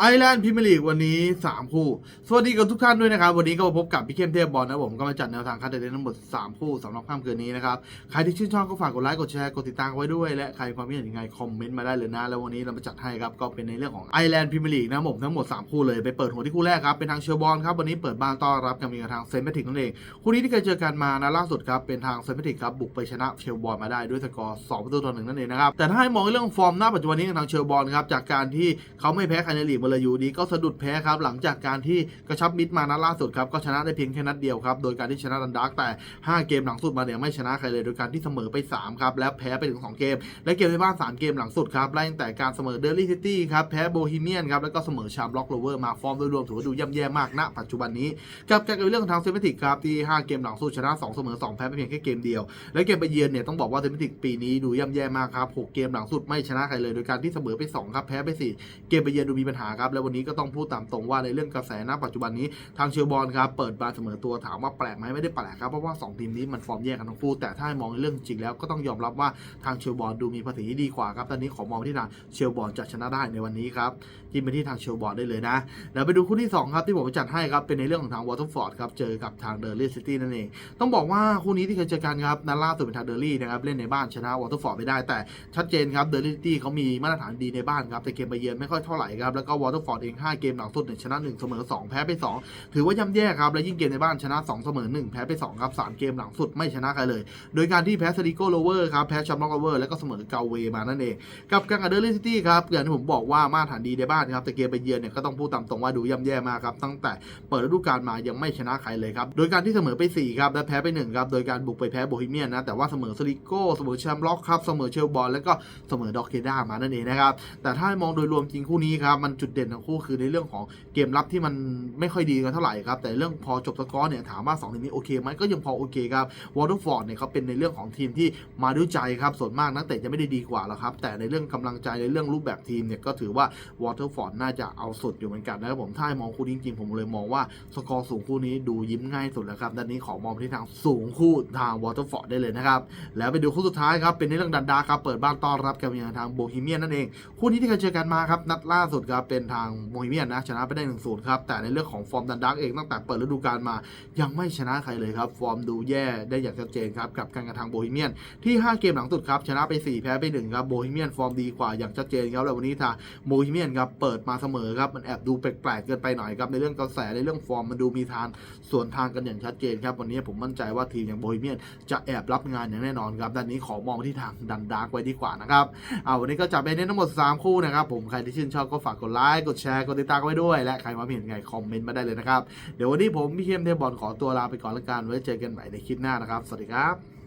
ไอแลนด์พรีเมียร์ลีกวันนี้ 3 คู่ สวัสดีกับทุกท่านด้วยนะครับ วันนี้ก็มาพบกับพี่เข้มเทพบอลนะผมก็มาจัดแนวทางคัดเลือกทั้งหมด 3 คู่สำหรับค่ำคืนนี้นะครับ ใครที่ชื่นชอบก็ฝากกดไลค์กดแชร์กดติดตามไว้ด้วย และใครมีความคิดเห็นยังไงคอมเมนต์มาได้เลยนะ แล้ววันนี้เรามาจัดให้ครับ ก็เป็นในเรื่องของไอแลนด์พรีเมียร์ลีกนะผมทั้งหมด 3 คู่เลยไปเปิดหัวที่คู่แรกครับเป็นทางเชอร์บอลครับวันนี้เปิดบ้านต้อนรับกับมีกับทางเซนต์แพทริกนั่นเองคู่นี้ที่เคยเจอกันมานะล่าสุดครับเป็นทางเซนต์แพทริกครับบุกไปชนะเชลบอลมาได้ด้วยสกอร์2ประตูต่อหนึ่งนั่นเองนะครับแต่ถ้าให้มองเรื่องฟอร์มหน้าปัจจุบันนี้ของทางเชลบอลครับจากการที่เขาไม่แพ้ใครในลีกมาลยอยู่ดีก็สะดุดแพ้ครับหลังจากการที่กระชับมิตรมานัดล่าสุดครับก็ชนะได้เพียงแค่นัดเดียวครับโดยการที่ชนะดันดักแต่ 5 เกมหลังสุดมาเนี่ยไม่ชนะใครเลยโดยการที่เสมอไป3ครับและแพ้ไปถึง 2 เกม และเกมในบ้าน 3 เกมหลังสุดครับไล่ตั้งแต่การเสมอเดลี่ซิตี้ครับแพ้โบฮีเมียนครับแล้วก็เสมอชามล็อกโรเวอร์มาฟอร์มโดยรวมถือว่าดูย่ำแย่มากณปัจจุบันนี้กับการเรื่องของทางเซมิติกครับที่ 5 เกมหลังสุดชนะ2เสมอ2แพ้ไปเพียงแค่เกมเดียว และเกมไปเยือนเนี่ยต้องบอกว่าเซมิติกปีนี้ดูย่ำแย่มากครับ6เกมหลังสุดไม่ชนะใครเลยโดยการที่เสมอไป2ครับแพ้ไป4เกมไปเยือนดูมีปัญหาครับแล้ววันนี้ก็ต้องพูดตามตรงว่าในเรื่องกระแสณปัจจุบันนี้ทางเชลบอลครับเปิดบานเสมอตัวถามว่าแปลกไหมไม่ได้แปลกครับเพราะว่าสองทีมนี้มันฟอร์มแยกกันทั้งคู่แต่ถ้ามองในเรื่องจริงแล้วก็ต้องยอมรับว่าทางเชลบอลดูมีภาษีที่ดีกว่าครับตอนนี้ขอมองที่ทางเชลบอลจะชนะได้ในวันนี้ครับจิ้มไปที่ทางเชลบอลได้เลยนะแล้วไปดูคู่ที่สองครับที่ผมจัดให้ครับเป็นในเรื่องของทางวอเตอร์ฟอร์ดครับเจอกับทางเดอร์ลี่ซิตี้นั่นเองต้องบอกว่าคู่นี้ที่เคยเจอกันครับนัดล่าสุดเป็นทางเดอร์ลี่นะครับเล่นในบ้านชนะวอเตอร์ฟอร์ดไม่ได้แต่ชัดเจนครับเดอร์ลี่ซิตี้เขามีมาตรฐานดีในบ้านครับแต่เกมไปเยือนไม่ค่อยเท่าไหร่ครับแล้วก็วอเตอร์ฟอร์ดเอง 5 เกมหลังสุดเนี่ยชนะ 1 เสมอ 2 แพ้ไป 2 ถือว่าย่ำแย่ครับ และยิ่งเกมในบ้านชนะ 2 เสมอ 1 แพ้ไป 2 ครับ 3 เกมหลังสุดไม่ชนะใครเลย โดยการที่แพ้ซาดิโกโลเวอร์ครับ แพ้ชัมล็อกโลเวอร์ แล้วก็เสมอเกาเวมานั่นเอง กับการกับเดอร์ลิซิตี้ครับอย่างที่ผมบอกว่ามาตรฐานดีในบ้านครับ แต่เกมไปเยือนเนี่ยก็ต้องพูดตามตรงว่าดูย่ำแย่มากครับ ตั้งแต่เปิดฤดูกาลมายังไม่ชนะใครเลยครับ โดยการที่เสมอไป4ครับ และแพ้ไป1ครับ โดยการบุกไปแพ้โบฮีเมียนนะ แต่ว่าเสมอซาดิโกเสมอแชมป์ล็อกครับ เสมอเชลบอลแล้วก็เสมอด็อกเคด้ามานั่นเองนะครับแต่ถ้ามองโดยรวมจริงคู่นี้ครับมันจุดเด่นของคู่คือในเรื่องของเกมรับที่มันไม่ค่อยดีกันเท่าไหร่ครับแต่เรื่องพอจบสกอร์เนี่ยถามว่า2ทีมนี้โอเคไหมก็ยังพอโอเคครับวอเตอร์ฟอร์ดเนี่ยเขาเป็นในเรื่องของทีมที่มาด้วยใจครับส่วนมากนักเตะจะไม่ได้ดีกว่าหรอกครับแต่ในเรื่องกำลังใจในเรื่องรูปแบบทีมเนี่ยก็ถือว่าวอเตอร์ฟอร์ดน่าจะเอาสุดอยู่เหมือนกันนะครับผมถ้าให้มองคู่จริงๆผมเลยมองว่าสกอร์สูงคู่นี้ดูยิ้มง่ายสุดแล้วครับด้านนี้ขอมองไปที่ทางสูงคู่ทางวอเตอร์ฟอร์ดได้เลยนะครับแล้วไปดูคู่สุดท้ายครับเป็นในเรื่องดันดาครับเปิดบ้านต้อนรับกับอย่างทางโบฮีเมียนนั่นเองคู่นี้ที่เคยเจอกันมาครับนัดล่าสุดครับเป็นทางโบฮีเมียนนะชนะไปได้1นศูนย์ครับ แต่ในเรื่องของฟอร์มดันดักเองตั้งแต่เปิดฤดูกาลมา ยังไม่ชนะใครเลยครับ ฟอร์มดูแย่ได้อย่างชัดเจนครับ กับการกระทางโบฮีเมียนที่ 5 เกมหลังสุดครับ ชนะไป 4 แพ้ไป1ครับโบฮีเมียนฟอร์มดีกว่าอย่างชัดเจนครับแล้ววันนี้ทางโบฮีเมียนครับเปิดมาเสมอครับมันแอบดูแปลกๆเกินไปหน่อยครับในเรื่องกระแสในเรื่องฟอร์มมันดูมีทางส่วนทางกันอย่างชัดเจนครับวันนี้ผมมั่นใจว่าทีมอย่างโบฮีเมียนจะแอบรับงานอย่างแน่นอนครับด้านนี้ขอมองที่ทางดันดาร์กไว้ดีกว่านะครับเอาวันนี้ก็จับไปเน้นทั้งหมด 3 คู่นะครับผมใครที่ชื่นชอบก็ฝากกดไลค์กดแชร์กดติดตามไว้ด้วย และใครมาเห็นไงคอมเมนต์มาได้เลยนะครับ เดี๋ยววันนี้ผมพี่เข้มเทบอลขอตัวลาไปก่อนละกันไว้เจอกันใหม่ในคลิปหน้านะครับ สวัสดีครับ